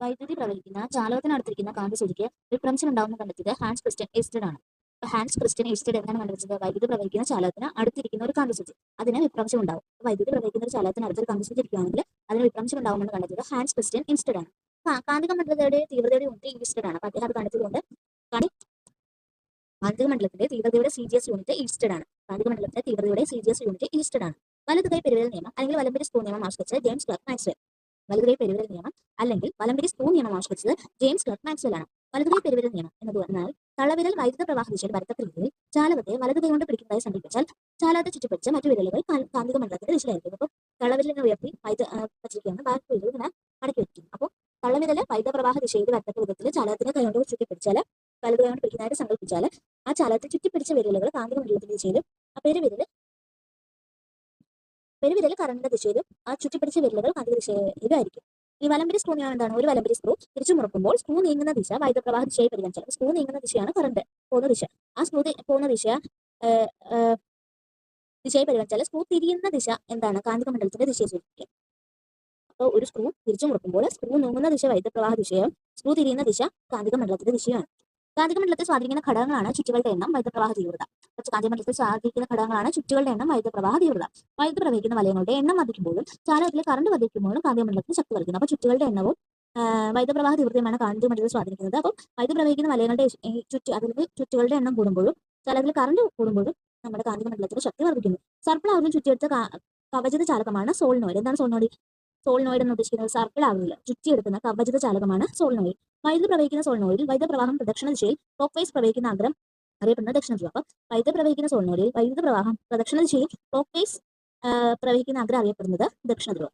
വൈദ്യുതി പ്രവഹിക്കുന്ന ചാലകത്തിനടുത്തിരിക്കുന്ന കാന്തസൂചിക്ക് വിഭ്രംശം ഉണ്ടാവുന്ന കണ്ടെത്തിയത് ഹാൻസ് ക്രിസ്റ്റ്യൻ എസ്റ്റഡ് ആണ്. ഹാൻസ് ക്രിസ്റ്റ്യൻ എസ്റ്റഡ് എങ്ങനെ കണ്ടുപിടിച്ചത് വൈദ്യുതി പ്രവഹിക്കുന്ന ചാലകത്തിന് അടുത്തിരിക്കുന്ന ഒരു കാന്തസൂചി അതിന് വിഭ്രംശം ഉണ്ടാവും. വൈദ്യുതി പ്രവഹിക്കുന്ന ഒരു ചാലകത്തിന് അടുത്തൊരു കാന്തസൂചി ഇരിക്കുകയാണെങ്കിൽ അതിന് വിഭ്രംശം ഉണ്ടാവുമെന്ന് കണ്ടെത്തിയത് ഹാൻസ് ക്രിസ്റ്റ്യൻ ഇൻസ്റ്റഡ് ആണ്. കാന്തിക മണ്ഡലത്തിന്റെ തീവ്രതയുടെ യൂണിറ്റ് ഈസ്റ്റഡ് ആണ്. അപ്പൊ അദ്ദേഹം അത് കണ്ടെത്തിയതുകൊണ്ട് കാണി കാന്തിക മണ്ഡലത്തിന്റെ തീവ്രതയുടെ C G S unit oersted ആണ്. കാന്തിക മണ്ഡലത്തിന്റെ തീവ്രതയുടെ C G S unit oersted ആണ്. വലതുകൈ പെരുവിരൽ നിയമം അല്ലെങ്കിൽ വലംപിരി സ്കൂൾ നിയമം ആവിഷ്കരിച്ചത് ജെയിംസ് ക്ലർക്ക് മാക്സ്വെൽ. വലതുകൈ പെരുവിരൽ നിയമം അല്ലെങ്കിൽ വലംപിരി സ്പൂൺ നിയമം ആവിഷ്കരിച്ചത് ജെയിംസ് ക്ലർക്ക് മാക്സ്വെൽ ആണ് വലതുകൈ പെരുവിരൽ നിയമം എന്ന് പറഞ്ഞാൽ തള്ളവിരൽ വൈദ്യുത പ്രവാഹ ദിശയിൽ വരത്തക്കരികയിൽ ചാലകത്തെ വലതുകൈ കൊണ്ട് പിടിക്കുന്നതായി സങ്കല്പിച്ചാൽ ചാലകത്തെ ചുറ്റിപ്പിടിച്ച മറ്റു വിരലുകൾ കാന്തിക മണ്ഡലത്തിന്റെ ദിശയിലായിരിക്കും. അപ്പോൾ തള്ളവിരലിനെ ഉയർത്തി വൈദ്യ വച്ചിരിക്കുകയാണ്. ബാക്കി വിരൽ ഇങ്ങനെ മടക്കി വെക്കും അപ്പോൾ തള്ളവിരൽ വൈദ്യുത പ്രവാഹ ദിശയിൽ വരത്തക്ക വിധത്തിൽ ചാലകത്തിനെ കൈകൊണ്ട് ചുറ്റിപ്പിടിച്ചാൽ വലതുകൈ കൊണ്ട് പിടിക്കുന്നതായിട്ട് സങ്കല്പിച്ചാൽ ആ ചാലകത്തെ ചുറ്റിപ്പിടിച്ച വിരലുകൾ കാന്തിക മണ്ഡലത്തിന്റെ ദിശയിലും ആ പെരുവിരൽ പെരുവിരൽ കറണ്ടിന്റെ ദിശയിലും ആ ചുറ്റിപ്പിടിച്ച വിരലുകൾ കാന്തിക ദിശയിലും ആയിരിക്കും ഈ വലംബരി സ്ക്രൂ നിയമം എന്താണ് ഒരു വലംബരി സ്ക്രൂ തിരിച്ചു മുറക്കുമ്പോൾ സ്ക്രൂ നീങ്ങുന്ന ദിശ വൈദ്യുത പ്രവാഹ ദിശയായി പരിഗണിച്ചാൽ സ്ക്രൂ നീങ്ങുന്ന ദിശയാണ് കറണ്ട് പോകുന്ന ദിശ. ആ സ്ക്രൂ പോകുന്ന ദിശ ദിശയായി പരിഗണിച്ചാൽ സ്ക്രൂ തിരിയുന്ന ദിശ എന്താണ്? കാന്തിക മണ്ഡലത്തിന്റെ ദിശയെ സൂചിപ്പിക്കും. അപ്പോൾ ഒരു സ്ക്രൂ തിരിച്ചു മുറക്കുമ്പോൾ സ്ക്രൂ നീങ്ങുന്ന ദിശ വൈദ്യുത പ്രവാഹ ദിശയും സ്ക്രൂ തിരിയുന്ന ദിശ കാന്തിക മണ്ഡലത്തിന്റെ ദിശയാണ് കാന്തിക മണ്ഡലത്തെ സ്വാധീനിക്കുന്ന ഘടകങ്ങളാണ് ചുറ്റുകളുടെ എണ്ണം വൈദ്യുത പ്രവാഹ തീവ്രത കാന്തികമണ്ഡലത്തെ സ്വാധീനിക്കുന്ന ഘടകങ്ങളാണ് ചുറ്റുകളുടെ എണ്ണം വൈദ്യുത പ്രവാഹ തീവ്രത. വൈദ്യുതി പ്രവഹിക്കുന്ന വലയങ്ങളുടെ എണ്ണം വർദ്ധിക്കുമ്പോഴും ചാലകത്തിലെ കറണ്ട് വർദ്ധിക്കുമ്പോഴും കാന്തികമണ്ഡലത്തിന് ശക്തി വർദ്ധിക്കുന്നു. അപ്പോൾ ചുറ്റുകളുടെ എണ്ണവും വൈദ്യുപ്രവാഹ തീവ്രതയുമാണ് കാന്തികമണ്ഡലത്തെ സ്വാധീനിക്കുന്നത്. അപ്പോൾ വൈദ്യുതി പ്രവഹിക്കുന്ന വലയങ്ങളുടെ ചുറ്റു അതിൽ ചുറ്റുകളുടെ എണ്ണം കൂടുമ്പോഴും ചാലകത്തിൽ കറണ്ട് കൂടുമ്പോഴും നമ്മുടെ കാന്തികമണ്ഡലത്തിന്റെ ശക്തി വർദ്ധിക്കുന്നു. സർപ്പിൾ ആവുന്ന ചുറ്റിയെടുത്ത കവചിത ചാലകമാണ് സോളിനോയിഡ്. എന്താണ് സോളിനോയിഡ്? സോളിനോയിഡ് എന്ന് ഉദ്ദേശിക്കുന്നത് സർപ്പിൾ ആവുന്നില്ല ചുറ്റിയെടുക്കുന്ന കവചിത ചാലകമാണ് സോളിനോയിഡ്. വൈദ്യുതി പ്രവഹിക്കുന്ന സോളിനോയിഡിൽ വൈദ്യുത പ്രവാഹം പ്രദക്ഷിണ ദിശയിൽ ക്ലോക്ക് വൈസ് പ്രവഹിക്കുന്ന അഗ്രം അറിയപ്പെടുന്നത് ദക്ഷിണ ധ്രുവം അപ്പം വൈദ്യുത പ്രവഹിക്കുന്ന സോളിനോയിഡിൽ വൈദ്യുത പ്രവാഹം പ്രദക്ഷിണ ദിശയിൽ ക്ലോക്ക് വൈസ് പ്രവഹിക്കുന്ന അഗ്രം അറിയപ്പെടുന്നത് ദക്ഷിണ ധ്രുവം